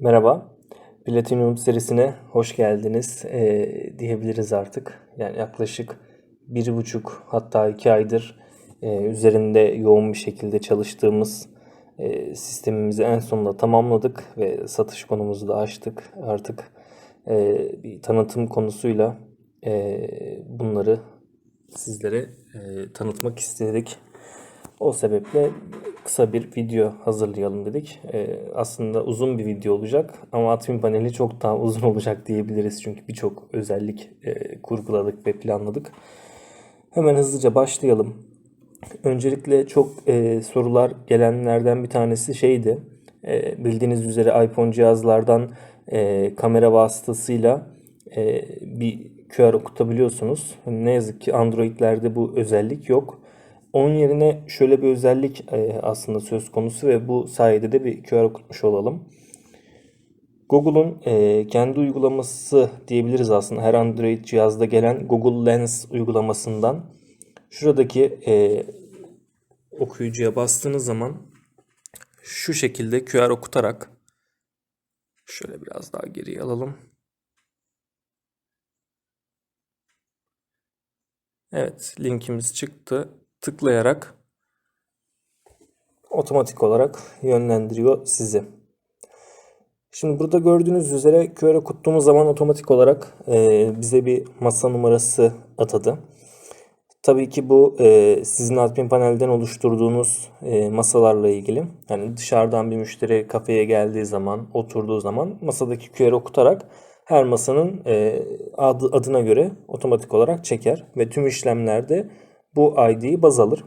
Merhaba, Platinum serisine hoş geldiniz eee, diyebiliriz artık. Yani yaklaşık bir buçuk hatta iki aydır eee, üzerinde yoğun bir şekilde çalıştığımız eee, sistemimizi en sonunda tamamladık ve satış konumuzu da açtık. Artık eee, bir tanıtım konusuyla eee, bunları sizlere eee, tanıtmak istedik. O sebeple kısa bir video hazırlayalım dedik. Ee, aslında uzun bir video olacak ama admin paneli çok daha uzun olacak diyebiliriz. Çünkü birçok özellik e, kurguladık ve planladık. Hemen hızlıca başlayalım. Öncelikle çok e, sorular gelenlerden bir tanesi şeydi. E, bildiğiniz üzere iPhone cihazlardan e, kamera vasıtasıyla e, bir QR okutabiliyorsunuz. Ne yazık ki Android'lerde bu özellik yok. Onun yerine şöyle bir özellik e, aslında söz konusu ve bu sayede de bir QR okutmuş olalım. Google'un e, kendi uygulaması diyebiliriz aslında her Android cihazda gelen Google Lens uygulamasından şuradaki e, okuyucuya bastığınız zaman şu şekilde QR okutarak şöyle biraz daha geriye alalım. Evet, linkimiz çıktı. Tıklayarak otomatik olarak yönlendiriyor sizi. Şimdi burada gördüğünüz üzere QR okuttuğumuz zaman otomatik olarak e, bize bir masa numarası atadı. Tabii ki bu e, sizin admin panelden oluşturduğunuz e, masalarla ilgili. Yani dışarıdan bir müşteri kafeye geldiği zaman, oturduğu zaman masadaki QR okutarak her masanın adı, adına göre otomatik olarak çeker ve tüm işlemlerde bu ID'yi baz alır.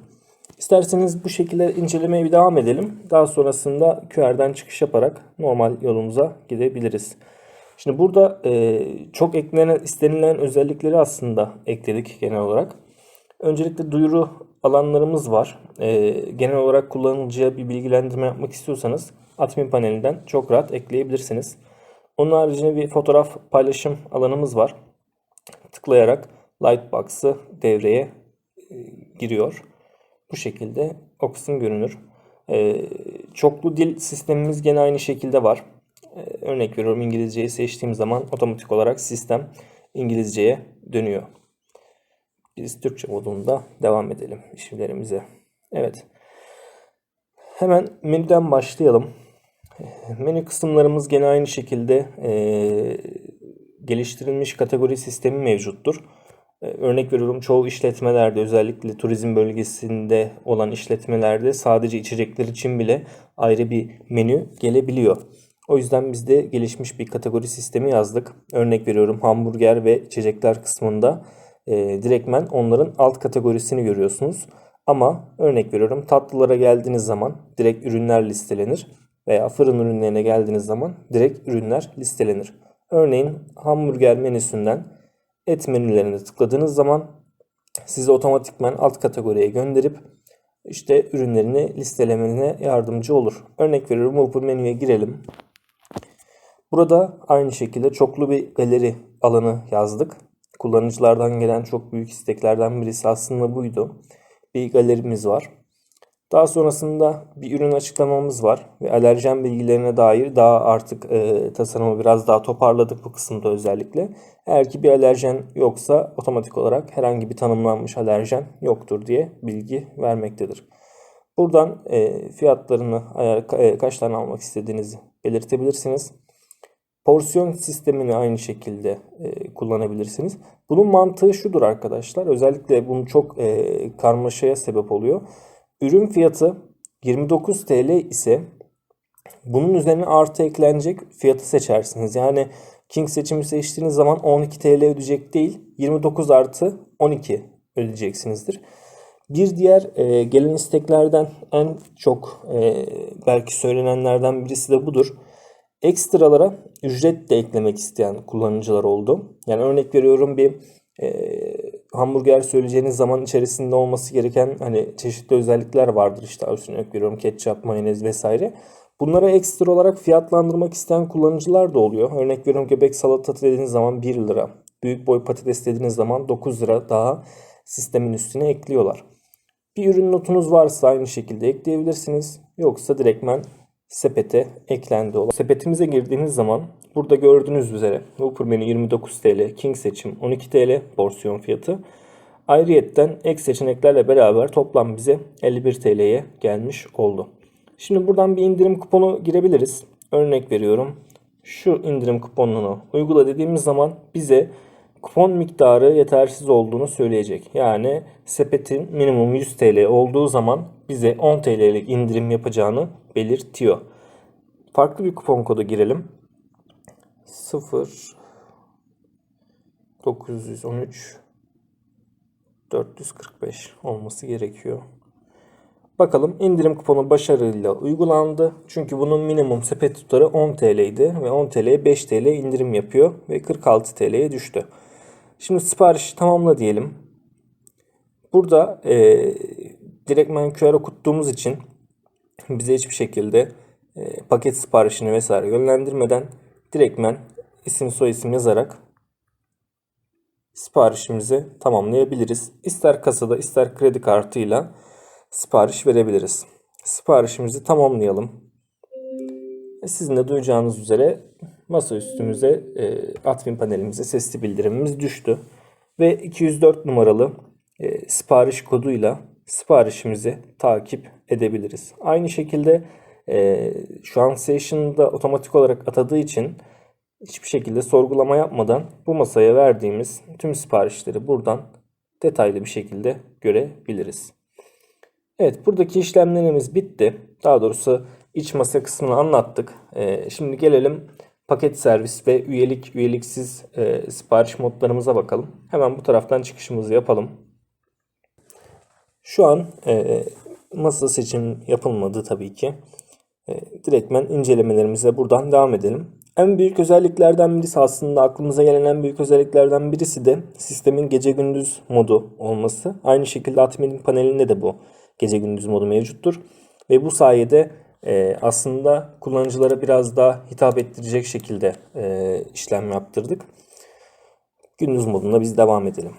İsterseniz bu şekilde incelemeye bir devam edelim. Daha sonrasında QR'den çıkış yaparak normal yolumuza gidebiliriz. Şimdi burada e, çok eklenen istenilen özellikleri aslında ekledik genel olarak. Öncelikle duyuru alanlarımız var. E, genel olarak kullanıcıya bir bilgilendirme yapmak istiyorsanız admin panelinden çok rahat ekleyebilirsiniz. Onun haricinde bir fotoğraf paylaşım alanımız var. Tıklayarak Lightbox'ı devreye giriyor. Bu şekilde o kısım görünür. E, çoklu dil sistemimiz gene aynı şekilde var. E, örnek veriyorum İngilizceyi seçtiğim zaman otomatik olarak sistem İngilizceye dönüyor. Biz Türkçe modunda devam edelim işlemlerimize. Evet. Hemen menüden başlayalım. Menü kısımlarımız gene aynı şekilde e, geliştirilmiş kategori sistemi mevcuttur. E, örnek veriyorum çoğu işletmelerde özellikle turizm bölgesinde olan işletmelerde sadece içecekler için bile ayrı bir menü gelebiliyor. O yüzden biz de gelişmiş bir kategori sistemi yazdık. Örnek veriyorum hamburger ve içecekler kısmında e, direktmen onların alt kategorisini görüyorsunuz. Ama örnek veriyorum tatlılara geldiğiniz zaman direkt ürünler listelenir veya fırın ürünlerine geldiğiniz zaman direkt ürünler listelenir. Örneğin hamburger menüsünden et menülerine tıkladığınız zaman sizi otomatikman alt kategoriye gönderip işte ürünlerini listelemene yardımcı olur. Örnek veriyorum bu menüye girelim. Burada aynı şekilde çoklu bir galeri alanı yazdık. Kullanıcılardan gelen çok büyük isteklerden birisi aslında buydu. Bir galerimiz var. Daha sonrasında bir ürün açıklamamız var ve alerjen bilgilerine dair daha artık e, tasarımı biraz daha toparladık bu kısımda özellikle. Eğer ki bir alerjen yoksa otomatik olarak herhangi bir tanımlanmış alerjen yoktur diye bilgi vermektedir. Buradan e, fiyatlarını ayar, e, kaç tane almak istediğinizi belirtebilirsiniz. Porsiyon sistemini aynı şekilde e, kullanabilirsiniz. Bunun mantığı şudur arkadaşlar. Özellikle bunu çok e, karmaşaya sebep oluyor. Ürün fiyatı 29 TL ise bunun üzerine artı eklenecek fiyatı seçersiniz. Yani King seçimi seçtiğiniz zaman 12 TL ödeyecek değil 29 artı 12 ödeyeceksinizdir. Bir diğer e, gelen isteklerden en çok e, belki söylenenlerden birisi de budur. Ekstralara ücret de eklemek isteyen kullanıcılar oldu. Yani örnek veriyorum bir e, hamburger söyleyeceğiniz zaman içerisinde olması gereken hani çeşitli özellikler vardır işte örnek veriyorum ketçap, mayonez vesaire. Bunlara ekstra olarak fiyatlandırmak isteyen kullanıcılar da oluyor. Örnek veriyorum göbek salata dediğiniz zaman 1 lira. Büyük boy patates dediğiniz zaman 9 lira daha sistemin üstüne ekliyorlar. Bir ürün notunuz varsa aynı şekilde ekleyebilirsiniz. Yoksa direktmen sepete eklendi. olan. Sepetimize girdiğiniz zaman burada gördüğünüz üzere Whopper menü 29 TL, King seçim 12 TL porsiyon fiyatı. Ayrıyetten ek seçeneklerle beraber toplam bize 51 TL'ye gelmiş oldu. Şimdi buradan bir indirim kuponu girebiliriz. Örnek veriyorum. Şu indirim kuponunu uygula dediğimiz zaman bize kupon miktarı yetersiz olduğunu söyleyecek. Yani sepetin minimum 100 TL olduğu zaman bize 10 TL'lik indirim yapacağını belirtiyor. Farklı bir kupon kodu girelim. 0 913 445 olması gerekiyor. Bakalım indirim kuponu başarıyla uygulandı. Çünkü bunun minimum sepet tutarı 10 TL idi ve 10 TL'ye 5 TL indirim yapıyor ve 46 TL'ye düştü. Şimdi siparişi tamamla diyelim. Burada e, direktmen QR okuttuğumuz için bize hiçbir şekilde e, paket siparişini vesaire yönlendirmeden direktmen isim soyisim yazarak siparişimizi tamamlayabiliriz. İster kasada ister kredi kartıyla sipariş verebiliriz. Siparişimizi tamamlayalım. E, Sizin de duyacağınız üzere masa üstümüze e, admin panelimize sesli bildirimimiz düştü. Ve 204 numaralı e, sipariş koduyla siparişimizi takip edebiliriz. Aynı şekilde e, şu an Session'da otomatik olarak atadığı için hiçbir şekilde sorgulama yapmadan bu masaya verdiğimiz tüm siparişleri buradan detaylı bir şekilde görebiliriz. Evet buradaki işlemlerimiz bitti. Daha doğrusu iç masa kısmını anlattık. Ee, şimdi gelelim paket servis ve üyelik üyeliksiz e, sipariş modlarımıza bakalım. Hemen bu taraftan çıkışımızı yapalım. Şu an e, masa seçim yapılmadı tabii ki. E, direktmen incelemelerimize buradan devam edelim. En büyük özelliklerden birisi aslında aklımıza gelen en büyük özelliklerden birisi de sistemin gece gündüz modu olması. Aynı şekilde admin panelinde de bu gece gündüz modu mevcuttur. Ve bu sayede e, aslında kullanıcılara biraz daha hitap ettirecek şekilde e, işlem yaptırdık. Gündüz modunda biz devam edelim.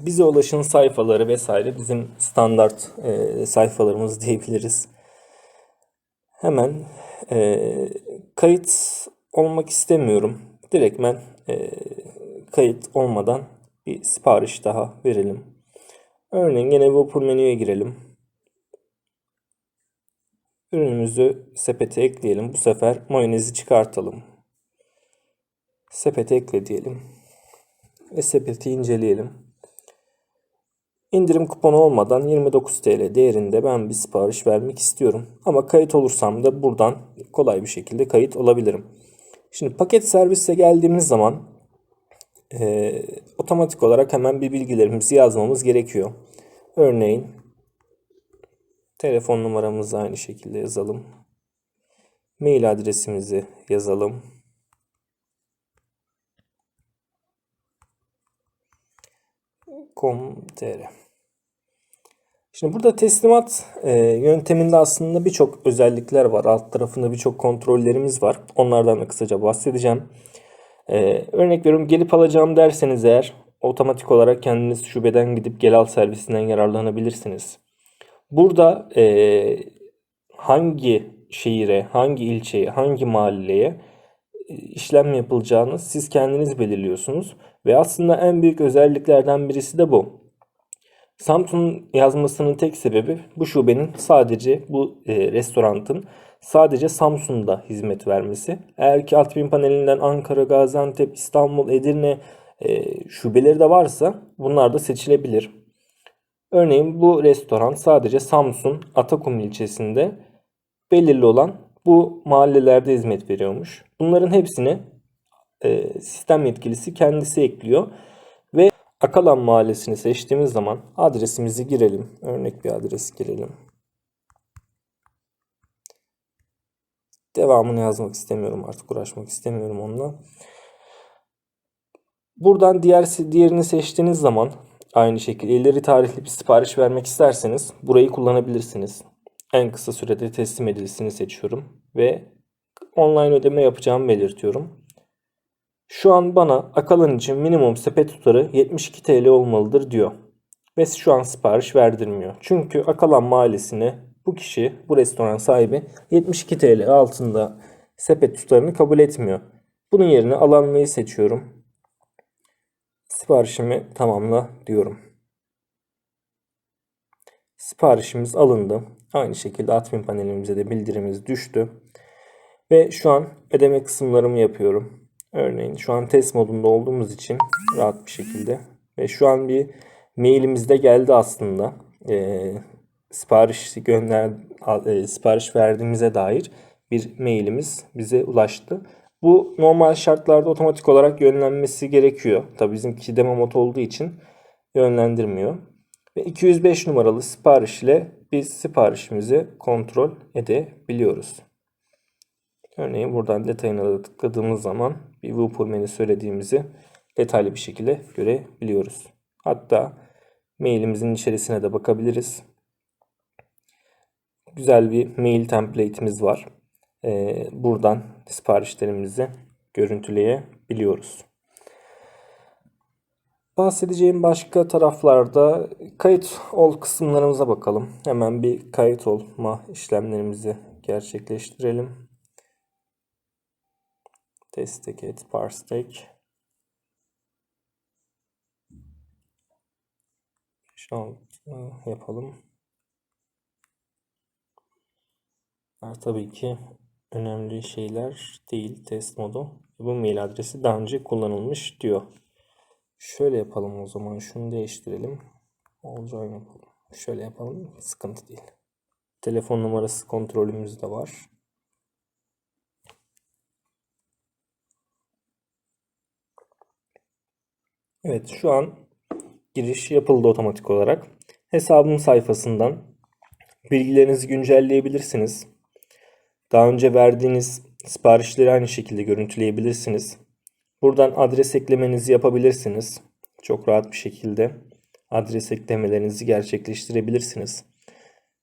Bize ulaşın sayfaları vesaire bizim standart e, sayfalarımız diyebiliriz. Hemen e, kayıt olmak istemiyorum. Direktmen e, kayıt olmadan bir sipariş daha verelim. Örneğin yine Whopper menüye girelim. Ürünümüzü sepete ekleyelim. Bu sefer mayonezi çıkartalım. Sepete ekle diyelim. Ve sepeti inceleyelim. İndirim kuponu olmadan 29 TL değerinde ben bir sipariş vermek istiyorum. Ama kayıt olursam da buradan kolay bir şekilde kayıt olabilirim. Şimdi paket servise geldiğimiz zaman e, otomatik olarak hemen bir bilgilerimizi yazmamız gerekiyor. Örneğin telefon numaramızı aynı şekilde yazalım. Mail adresimizi yazalım. com.tr Şimdi burada teslimat e, yönteminde aslında birçok özellikler var. Alt tarafında birçok kontrollerimiz var. Onlardan da kısaca bahsedeceğim. E, örnek veriyorum gelip alacağım derseniz eğer otomatik olarak kendiniz şubeden gidip gel al servisinden yararlanabilirsiniz. Burada e, hangi şehire, hangi ilçeye, hangi mahalleye e, işlem yapılacağını siz kendiniz belirliyorsunuz. Ve aslında en büyük özelliklerden birisi de bu. Samsun'un yazmasının tek sebebi bu şubenin sadece bu e, restoranın sadece Samsun'da hizmet vermesi. Eğer ki Altın panelinden Ankara, Gaziantep, İstanbul, Edirne e, şubeleri de varsa bunlar da seçilebilir. Örneğin bu restoran sadece Samsun Atakum ilçesinde belirli olan bu mahallelerde hizmet veriyormuş. Bunların hepsini e, sistem yetkilisi kendisi ekliyor. Akalan mahallesini seçtiğimiz zaman adresimizi girelim. Örnek bir adres girelim. Devamını yazmak istemiyorum artık uğraşmak istemiyorum onunla. Buradan diğer diğerini seçtiğiniz zaman aynı şekilde ileri tarihli bir sipariş vermek isterseniz burayı kullanabilirsiniz. En kısa sürede teslim edilsini seçiyorum ve online ödeme yapacağımı belirtiyorum. Şu an bana Akalan için minimum sepet tutarı 72 TL olmalıdır diyor. Ve şu an sipariş verdirmiyor. Çünkü Akalan mahallesine bu kişi, bu restoran sahibi 72 TL altında sepet tutarını kabul etmiyor. Bunun yerine alanlayı seçiyorum. Siparişimi tamamla diyorum. Siparişimiz alındı. Aynı şekilde admin panelimize de bildirimiz düştü. Ve şu an ödeme kısımlarımı yapıyorum. Örneğin şu an test modunda olduğumuz için rahat bir şekilde. Ve şu an bir mailimiz de geldi aslında. Ee, sipariş gönder e, sipariş verdiğimize dair bir mailimiz bize ulaştı. Bu normal şartlarda otomatik olarak yönlenmesi gerekiyor. Tabii bizimki demo mod olduğu için yönlendirmiyor. Ve 205 numaralı sipariş ile biz siparişimizi kontrol edebiliyoruz. Örneğin buradan detayına da tıkladığımız zaman bir menü söylediğimizi detaylı bir şekilde görebiliyoruz. Hatta mailimizin içerisine de bakabiliriz. Güzel bir mail template'imiz var. Ee, buradan siparişlerimizi görüntüleyebiliyoruz. Bahsedeceğim başka taraflarda kayıt ol kısımlarımıza bakalım. Hemen bir kayıt olma işlemlerimizi gerçekleştirelim. Destek et, parstek. Şu yapalım. Bunlar tabii ki önemli şeyler değil test modu. Bu mail adresi daha önce kullanılmış diyor. Şöyle yapalım o zaman. Şunu değiştirelim. Olacağını yapalım. Şöyle yapalım. Sıkıntı değil. Telefon numarası kontrolümüz de var. Evet şu an giriş yapıldı otomatik olarak. Hesabım sayfasından bilgilerinizi güncelleyebilirsiniz. Daha önce verdiğiniz siparişleri aynı şekilde görüntüleyebilirsiniz. Buradan adres eklemenizi yapabilirsiniz. Çok rahat bir şekilde adres eklemelerinizi gerçekleştirebilirsiniz.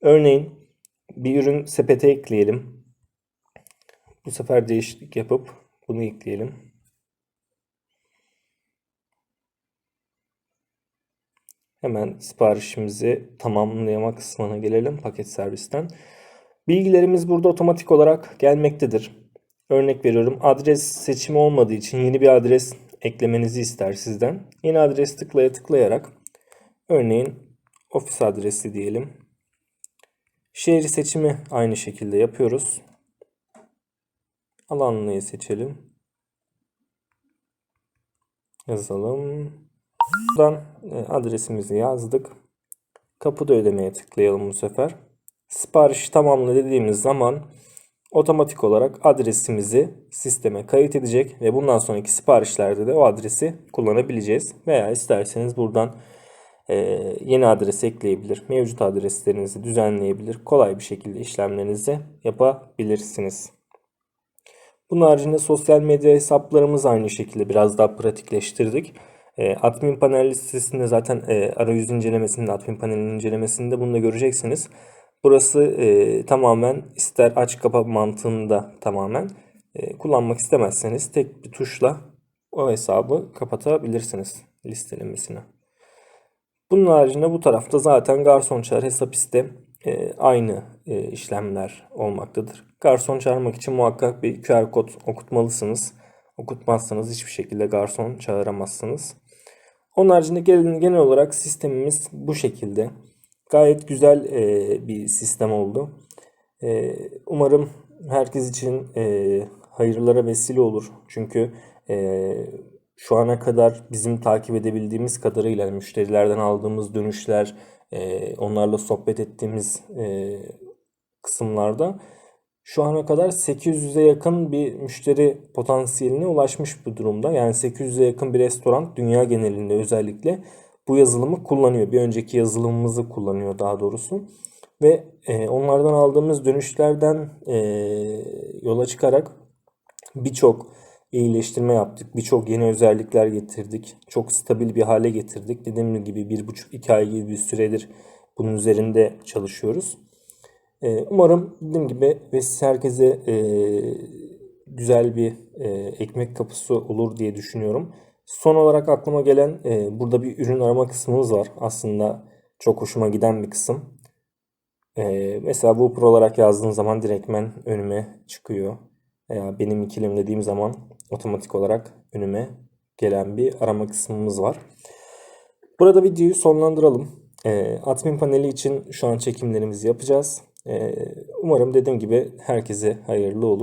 Örneğin bir ürün sepete ekleyelim. Bu sefer değişiklik yapıp bunu ekleyelim. Hemen siparişimizi tamamlayama kısmına gelelim paket servisten. Bilgilerimiz burada otomatik olarak gelmektedir. Örnek veriyorum adres seçimi olmadığı için yeni bir adres eklemenizi ister sizden. Yeni adres tıklaya tıklayarak örneğin ofis adresi diyelim. Şehri seçimi aynı şekilde yapıyoruz. Alanlıyı seçelim. Yazalım. Buradan e, adresimizi yazdık. Kapıda ödemeye tıklayalım bu sefer. Sipariş tamamla dediğimiz zaman otomatik olarak adresimizi sisteme kayıt edecek ve bundan sonraki siparişlerde de o adresi kullanabileceğiz. Veya isterseniz buradan e, yeni adres ekleyebilir, mevcut adreslerinizi düzenleyebilir, kolay bir şekilde işlemlerinizi yapabilirsiniz. Bunun haricinde sosyal medya hesaplarımız aynı şekilde biraz daha pratikleştirdik. E, admin panel listesinde zaten e, arayüz incelemesinde, admin panelinin incelemesinde bunu da göreceksiniz. Burası e, tamamen ister aç kapa mantığında tamamen e, kullanmak istemezseniz tek bir tuşla o hesabı kapatabilirsiniz listelemesine. Bunun haricinde bu tarafta zaten garson çağır hesap iste e, aynı e, işlemler olmaktadır. Garson çağırmak için muhakkak bir QR kod okutmalısınız. Okutmazsanız hiçbir şekilde garson çağıramazsınız. Onun haricinde genel, olarak sistemimiz bu şekilde. Gayet güzel e, bir sistem oldu. E, umarım herkes için e, hayırlara vesile olur. Çünkü e, şu ana kadar bizim takip edebildiğimiz kadarıyla müşterilerden aldığımız dönüşler, e, onlarla sohbet ettiğimiz e, kısımlarda şu ana kadar 800'e yakın bir müşteri potansiyeline ulaşmış bu durumda. Yani 800'e yakın bir restoran dünya genelinde özellikle bu yazılımı kullanıyor. Bir önceki yazılımımızı kullanıyor daha doğrusu. Ve e, onlardan aldığımız dönüşlerden e, yola çıkarak birçok iyileştirme yaptık. Birçok yeni özellikler getirdik. Çok stabil bir hale getirdik. Dediğim gibi bir buçuk iki ay gibi bir süredir bunun üzerinde çalışıyoruz. E, umarım dediğim gibi ve herkese e, güzel bir e, ekmek kapısı olur diye düşünüyorum. Son olarak aklıma gelen e, burada bir ürün arama kısmımız var. Aslında çok hoşuma giden bir kısım. Ee, mesela Whooper olarak yazdığım zaman direktmen önüme çıkıyor. Veya benim ikilim dediğim zaman otomatik olarak önüme gelen bir arama kısmımız var. Burada videoyu sonlandıralım. Ee, admin paneli için şu an çekimlerimizi yapacağız. Umarım dediğim gibi herkese hayırlı olur.